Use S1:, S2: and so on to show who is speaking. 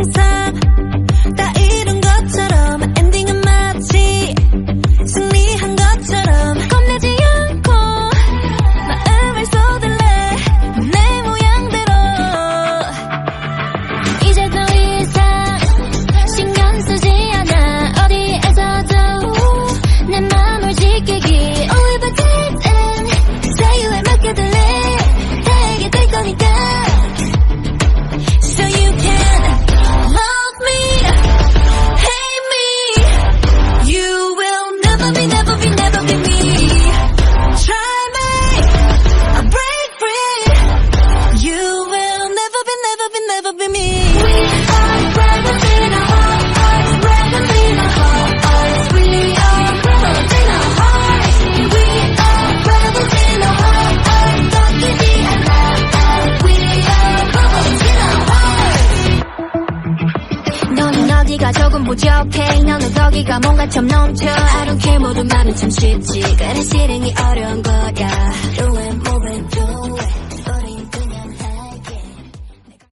S1: Size. 어디가 조금 부족해? 너는 거기가 뭔가 참 넘쳐. I don't care. 모든 말은 참 쉽지.